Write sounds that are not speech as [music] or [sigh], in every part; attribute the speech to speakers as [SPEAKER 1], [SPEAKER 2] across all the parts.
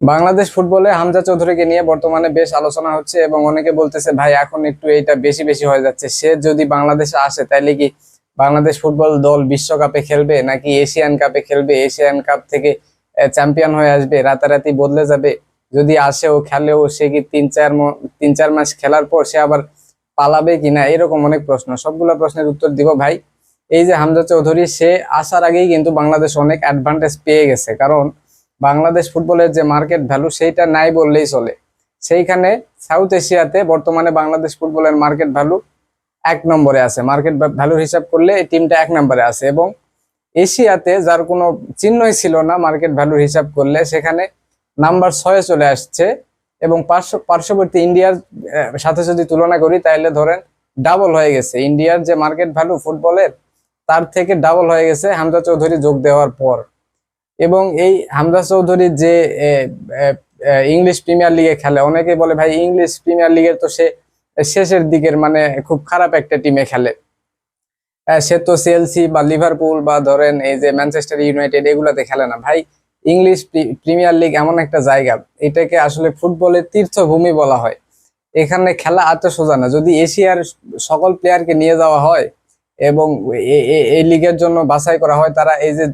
[SPEAKER 1] বাংলাদেশ ফুটবলে হামজা চৌধুরীকে নিয়ে বর্তমানে বেশ আলোচনা হচ্ছে এবং অনেকে বলতেছে, ভাই, এখন একটু এটা বেশি বেশি হয়ে যাচ্ছে। সে যদি বাংলাদেশে আসে তাহলে কি বাংলাদেশ ফুটবল দল বিশ্বকাপে খেলবে নাকি এশিয়ান কাপে খেলবে? এশিয়ান কাপ থেকে চ্যাম্পিয়ন হয়ে আসবে, রাতারাতি বদলে যাবে। যদি আসেও খেলেও সে কি তিন, চার তিন, চার মাস খেলার পর সে আবার পালাবে কিনা? এরকম অনেক প্রশ্ন। সবগুলো প্রশ্নের উত্তর দিব, ভাই। এই যে হামজা চৌধুরী, সে আসার আগেই কিন্তু বাংলাদেশ অনেক অ্যাডভান্টেজ পেয়ে গেছে। কারণ বাংলাদেশ ফুটবলের যে মার্কেট ভ্যালু সেইটা নাই বললেই চলে। সেইখানে সাউথ এশিয়াতে বর্তমানে বাংলাদেশ ফুটবলের মার্কেট ভ্যালু এক নম্বরে আছে। মার্কেট ভ্যালুর হিসাব করলে এই টিমটা এক নম্বরে আছে এবং এশিয়াতে যার কোনো চিহ্নই ছিল না মার্কেট ভ্যালুর হিসাব করলে সেখানে নাম্বার ছয়ে চলে আসছে এবং পার্শ্ব পার্শ্ববর্তী ইন্ডিয়ার সাথে যদি তুলনা করি তাহলে ধরেন ডাবল হয়ে গেছে। ইন্ডিয়ার যে মার্কেট ভ্যালু ফুটবলের তার থেকে ডাবল হয়ে গেছে। হামজা চৌধুরী যোগ দেওয়ার পর। এবং এই হামজা চৌধুরী যে ইংলিশ প্রিমিয়ার লিগে খেলে অনেকে বলে, ভাই, ইংলিশ প্রিমিয়ার লিগের তো সে শেষের দিকের মানে খুব খারাপ একটা টিমে খেলে। সে তো চেলসি বা লিভারপুল বা ধরেন এই যে ম্যানচেস্টার ইউনাইটেড এগুলাতে খেলে না। ভাই, ইংলিশ প্রিমিয়ার লিগ এমন একটা জায়গা, এটাকে আসলে ফুটবলের তীর্থভূমি বলা হয়। এখানে খেলা এত সোজা না। যদি এশিয়ার সকল প্লেয়ারকে নিয়ে যাওয়া হয় এবং এই লিগের জন্য বাছাই করা হয়, তারা এই যে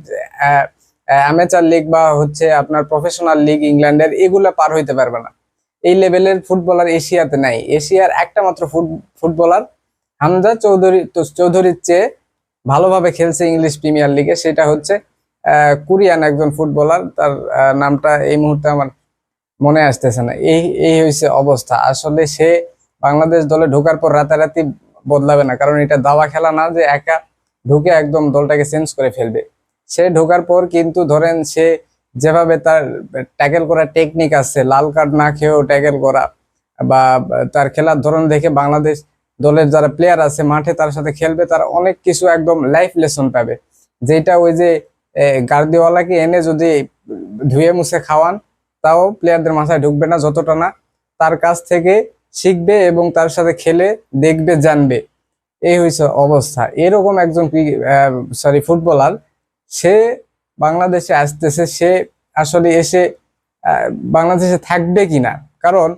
[SPEAKER 1] অ্যামেচার লিগ বা হচ্ছে আপনার প্রফেশনাল লিগ ইংল্যান্ডের, এগুলো পার হইতে পারবে না। এই লেভেলের ফুটবলার এশিয়াতে নাই। এশিয়ার একটা মাত্র ফুটবলার হামজা চৌধুরী, তো চৌধুরীর চেয়ে ভালোভাবে খেলছে ইংলিশ প্রিমিয়ার লিগে সেটা হচ্ছে কোরিয়ান একজন ফুটবলার তার নামটা এই মুহূর্তে আমার মনে আসতেছে না। এই এই হয়েছে অবস্থা। আসলে সে বাংলাদেশ দলে ঢোকার পর রাতারাতি বদলাবে না, কারণ এটা দাবা খেলা না যে একা ঢুকে একদম দলটাকে চেঞ্জ করে ফেলবে। সে ঢোকার পর কিন্তু ধরেন সে যেভাবে তার ট্যাকেল করার টেকনিক আছে, লাল কার্ড না খেয়েও ট্যাকেল করা বা তার খেলার ধরন দেখে বাংলাদেশ দলের যারা প্লেয়ার আছে মাঠে তার সাথে খেলবে, তারা অনেক কিছু একদম লাইফ লেসন পাবে। যেটা ওই যে গার্দিওয়ালাকে এনে যদি ধুয়ে মুছে খাওয়ান, তাও প্লেয়ারদের মাথায় ঢুকবে না যতটা না। তার কাছ থেকে শিখবে এবং তার সাথে খেলে, দেখবে, জানবে। এই হয়েছে অবস্থা। এরকম একজন সরি ফুটবলার সে বাংলাদেশে আসতেছে, সে আসলে এসে বাংলাদেশে থাকবে কি না কারণ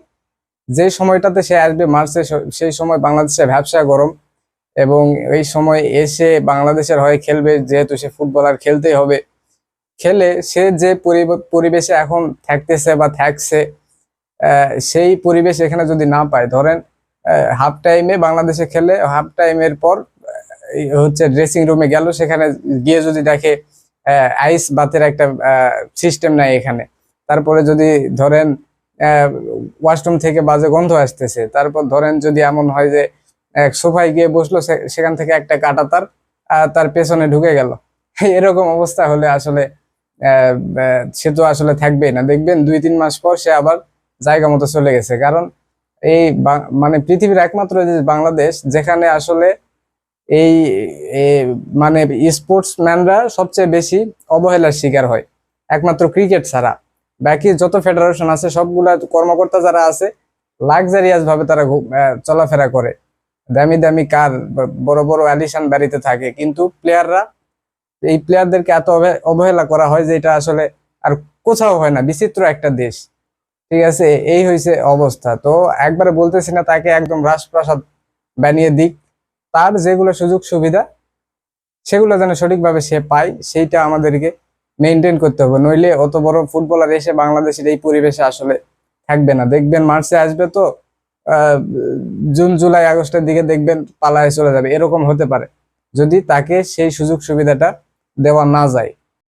[SPEAKER 1] যে সময়টাতে সে আসবে, মার্চে সেই সময় বাংলাদেশে ব্যবসা গরম এবং এই সময় এসে বাংলাদেশের হয়ে খেলবে, যেহেতু সে ফুটবলার খেলতেই হবে। খেলে সে যে পরিব- পরিবেশে এখন থাকতেছে বা থাকছে সেই পরিবেশ এখানে যদি না পায়, ধরেন হাফ টাইমে বাংলাদেশে খেলে হাফ টাইমের পর হচ্ছে ড্রেসিং রুমে গেল, সেখানে গিয়ে যদি দেখে আইস বাতের একটা সিস্টেম নাই এখানে। তারপরে যদি ধরেন ওয়াশরুম থেকে বাজে গন্ধ আসতেছে, তারপর ধরেন যদি এমন হয় যে, এক সোফায় গিয়ে বসল সেখান থেকে একটা কাটা তার তার পেছনে ঢুকে গেল। [laughs] এরকম অবস্থা হলে আসলে সে তো আসলে থাকবেই না। দেখবেন দুই, তিন মাস পর সে আবার জায়গা মতো চলে গেছে। কারণ এই মানে পৃথিবীর একমাত্র যে বাংলাদেশ, যেখানে আসলে এই মানে স্পোর্টসম্যানরা সবচেয়ে বেশি অবহেলার শিকার হয়। একমাত্র ক্রিকেট ছাড়া। বাকি যত ফেডারেশন আছে, সবগুলা কর্মকর্তা যারা আছে লাক্সারিয়াস ভাবে তারা চলাফেরা করে। দামি দামি কার বড় বড় অ্যালিশন বাড়িতে থাকে। কিন্তু প্লেয়াররা এই প্লেয়ারদেরকে এত অবহেলা করা হয় যে এটা আসলে আর কোথাও হয় না। বিচিত্র একটা দেশ। ঠিক আছে? এই হয়েছে অবস্থা। তো একবারে বলতেছি না, তাকে একদম রাজপ্রাসাদ বানিয়ে দিক। তার যেগুলো সুযোগ সুবিধা, সেগুলো যেন সঠিকভাবে সে পায়, সেইটা আমাদেরকে মেনটেন করতে হবে। নইলে অত বড় ফুটবলার এসে বাংলাদেশের এই পরিবেশে আসলে থাকবে না। দেখবেন মার্চে আসবে তো জুন, জুলাই, আগস্টের দিকে দেখবেন পালায় চলে যাবে। এরকম হতে পারে। যদি তাকে সেই সুযোগ সুবিধাটা দেওয়া না যায়।